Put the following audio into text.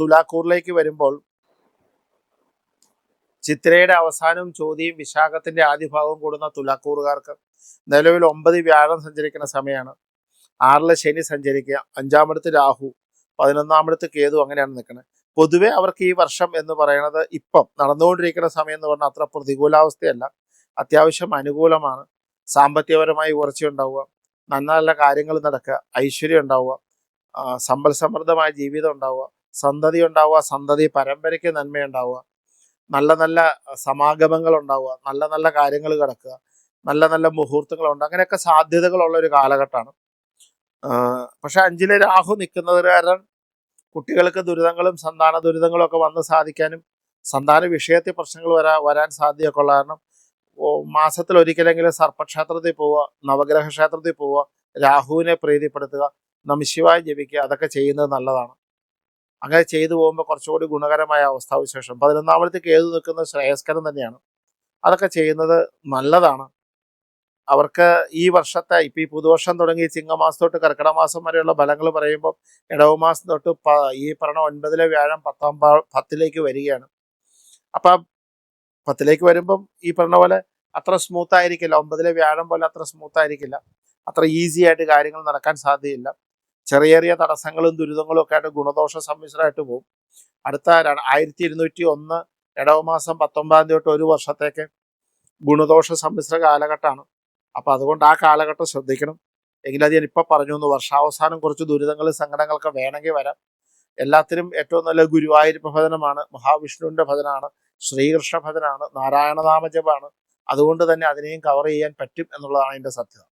തുലാക്കൂറിലേക്ക് വരുമ്പോൾ ചിത്രയുടെ അവസാനവും ചോദ്യം വിശാഖത്തിന്റെ ആദ്യ ഭാഗവും കൂടുന്ന തുലാക്കൂറുകാർക്ക് നിലവിൽ ഒമ്പത് വ്യാഴം സഞ്ചരിക്കുന്ന സമയമാണ് ആറിലെ ശനി സഞ്ചരിക്കുക അഞ്ചാമിടത്ത് രാഹു പതിനൊന്നാമിടത്ത് കേതു അങ്ങനെയാണ് നിൽക്കുന്നത്. പൊതുവെ അവർക്ക് ഈ വർഷം എന്ന് പറയുന്നത് ഇപ്പം നടന്നുകൊണ്ടിരിക്കുന്ന സമയം എന്ന് പറഞ്ഞാൽ അത്ര പ്രതികൂലാവസ്ഥയല്ല. അത്യാവശ്യം അനുകൂലമാണ്. സാമ്പത്തികപരമായി ഉയർച്ച ഉണ്ടാവുക നല്ല നല്ല കാര്യങ്ങൾ നടക്കുക ഐശ്വര്യം ഉണ്ടാവുക സമ്പൽ സമൃദ്ധമായ ജീവിതം ഉണ്ടാവുക സന്തതി ഉണ്ടാവുക സന്തതി പരമ്പരയ്ക്ക് നന്മയുണ്ടാവുക നല്ല നല്ല സമാഗമങ്ങൾ ഉണ്ടാവുക നല്ല നല്ല കാര്യങ്ങൾ കിടക്കുക നല്ല നല്ല മുഹൂർത്തങ്ങൾ മുഹൂർത്തങ്ങളുണ്ട് അങ്ങനെയൊക്കെ സാധ്യതകളുള്ള ഒരു കാലഘട്ടമാണ്. പക്ഷെ അഞ്ചിലെ രാഹു നിൽക്കുന്നത് കാരണം കുട്ടികൾക്ക് ദുരിതങ്ങളും സന്താന ദുരിതങ്ങളും ഒക്കെ വന്ന് സാധിക്കാനും സന്താന വിഷയത്തിൽ പ്രശ്നങ്ങൾ വരാ വരാൻ സാധ്യതയൊക്കെ ഉള്ള കാരണം മാസത്തിൽ ഒരിക്കലെങ്കിലും സർപ്പക്ഷേത്രത്തിൽ പോവുക നവഗ്രഹ ക്ഷേത്രത്തിൽ പോവുക രാഹുവിനെ പ്രീതിപ്പെടുത്തുക നമശിവായി ജപിക്കുക അതൊക്കെ ചെയ്യുന്നത് നല്ലതാണ്. അങ്ങനെ ചെയ്തു പോകുമ്പോൾ കുറച്ചുകൂടി ഗുണകരമായ അവസ്ഥാവിശേഷം. പതിനൊന്നാമത്തേക്ക് ഏത് നിൽക്കുന്ന ശ്രേയസ്കരം തന്നെയാണ്. അതൊക്കെ ചെയ്യുന്നത് നല്ലതാണ്. അവർക്ക് ഈ വർഷത്തെ ഇപ്പം ഈ പുതുവർഷം തുടങ്ങി ചിങ്ങമാസം തൊട്ട് കർക്കിടമാസം വരെയുള്ള ഫലങ്ങൾ പറയുമ്പോൾ ഇടവ് മാസം തൊട്ട് പ- ഈ പറഞ്ഞ ഒൻപതിലെ വ്യാഴം പത്താം പാ- പത്തിലേക്ക് വരികയാണ്. അപ്പം പത്തിലേക്ക് വരുമ്പം ഈ പറഞ്ഞ പോലെ അത്ര സ്മൂത്ത് ആയിരിക്കില്ല ഒമ്പതിലെ വ്യാഴം പോലെ അത്ര സ്മൂത്ത് ആയിരിക്കില്ല അത്ര ഈസി ആയിട്ട് കാര്യങ്ങൾ നടക്കാൻ സാധ്യതയില്ല. ചെറിയ ചെറിയ തടസ്സങ്ങളും ദുരിതങ്ങളും ഒക്കെ ആയിട്ട് ഗുണദോഷ സമ്മിശ്രമായിട്ട് പോകും. അടുത്ത ആയിരത്തി ഇരുന്നൂറ്റി ഒന്ന് ഇടവമാസം പത്തൊമ്പതാം തീയതി തൊട്ട് ഒരു വർഷത്തേക്ക് ഗുണദോഷ സമ്മിശ്ര കാലഘട്ടമാണ്. അപ്പോൾ അതുകൊണ്ട് ആ കാലഘട്ടം ശ്രദ്ധിക്കണം. എങ്കിലും അത് ഞാൻ ഇപ്പൊ പറഞ്ഞു എന്ന് വർഷാവസാനം കുറച്ച് ദുരിതങ്ങളും സങ്കടങ്ങളൊക്കെ വേണമെങ്കിൽ വരാം. എല്ലാത്തിനും ഏറ്റവും നല്ല ഗുരുവായൂരപ്പ ഭജനമാണ് മഹാവിഷ്ണുവിന്റെ ഭജനാണ് ശ്രീകൃഷ്ണ ഭജനാണ് നാരായണനാമജപാണ് അതുകൊണ്ട് തന്നെ അതിനെയും കവർ ചെയ്യാൻ പറ്റും എന്നുള്ളതാണ് അതിന്റെ സത്യത